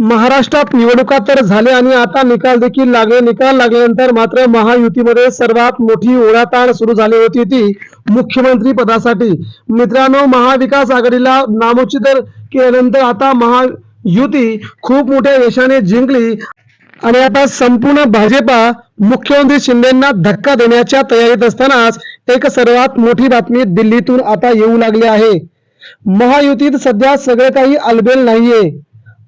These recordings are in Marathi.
महाराष्ट्रात निवडणुका तर झाल्या आणि आता निकाल देखील लागले. निकाल लागल्यानंतर मात्र महायुतीमध्ये सर्वात मोठी ओढाताण सुरू झाली होती ती मुख्यमंत्री पदासाठी. मित्रांनो महाविकास आघाडीला नामोचित केल्यानंतर आता महायुती खूप मोठ्या यशाने जिंकली आणि आता संपूर्ण भाजपा मुख्यमंत्री शिंदेना धक्का देण्याच्या तयारीत असतानाच एक सर्वात मोठी बातमी दिल्लीतून आता येऊ लागली आहे. महायुतीत सध्या सगळे काही अलबेल नाहीये.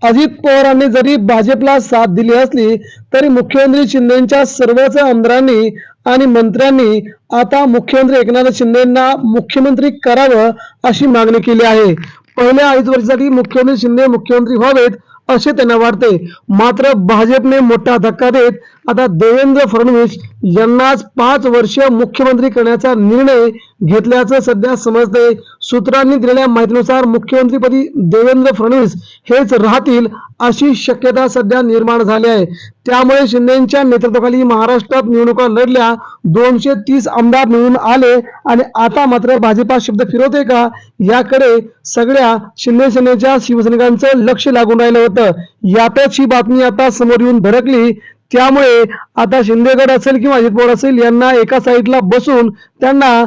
अजित पवारांनी जरी भाजपला साथ दिली असली तरी मुख्यमंत्री शिंदेच्या सर्वच आमदारांनी आणि मंत्र्यांनी आता मुख्यमंत्री एकनाथ शिंदेना मुख्यमंत्री करावं अशी मागणी केली आहे. पहिल्या अडीच वर्षासाठी मुख्यमंत्री शिंदे मुख्यमंत्री व्हावेत असे त्यांना वाटते. मात्र भाजपने मोठा धक्का देत आता देवेंद्र फडणवीस यांनाच पाच वर्ष मुख्यमंत्री करण्याचा निर्णय घेतल्याचं सध्या समजते सूत्रांनी दिलेल्या माहितीनुसार मुख्यमंत्रीपदी देवेंद्र फडणवीस हेच राहतील अशी शक्यता सध्या निर्माण झाली आहे. त्यामुळे शिंदेच्या नेतृत्वाखाली महाराष्ट्रात निवडणुका लढल्या दोनशे तीस आमदार निवडून आले आणि आता मात्र भाजपा शब्द फिरवते का? याकडे सगळ्या शिंदेसेनेच्या शिवसैनिकांचं लक्ष लागून राहिलं होतं. यातच ही बातमी आता समोर येऊन धडकली त्यामुळे आता शिंदेगड असेल किंवा अजित पवार असेल यांना एका साईडला बसून त्यांना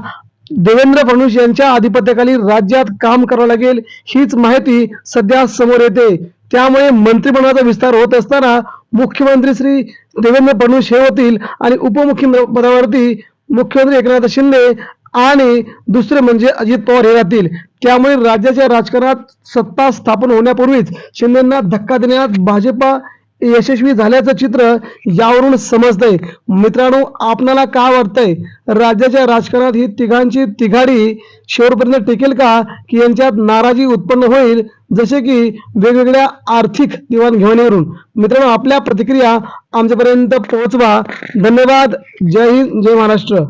देवेंद्र फडणवीस यांच्या आधिपत्याखाली राज्यात काम करावं लागेल हीच माहिती सध्या समोर येते. त्यामुळे मंत्रिमंडळाचा विस्तार होत असताना मुख्यमंत्री श्री देवेंद्र फडणवीस हे होतील आणि उपमुख्यमंत्री पदावरती मुख्यमंत्री एकनाथ शिंदे आणि दुसरे म्हणजे अजित पवार हे राहतील. त्यामुळे राज्याच्या राजकारणात सत्ता स्थापन होण्यापूर्वीच शिंदेना धक्का देण्यात भाजपा यशस्वी झाल्याचं चित्र यावरून समजतंय. मित्रांनो आपणाला का वाटतंय? राज्याच्या राजकारणात ही तिघांची तिघाडी शेवटपर्यंत टिकेल का? की यांच्यात नाराजी उत्पन्न होईल? जसे की वेगवेगळ्या आर्थिक देवाणघेवाणीवरून. मित्रांनो आपल्या प्रतिक्रिया आमच्यापर्यंत पोहोचवा. धन्यवाद. जय हिंद जय महाराष्ट्र.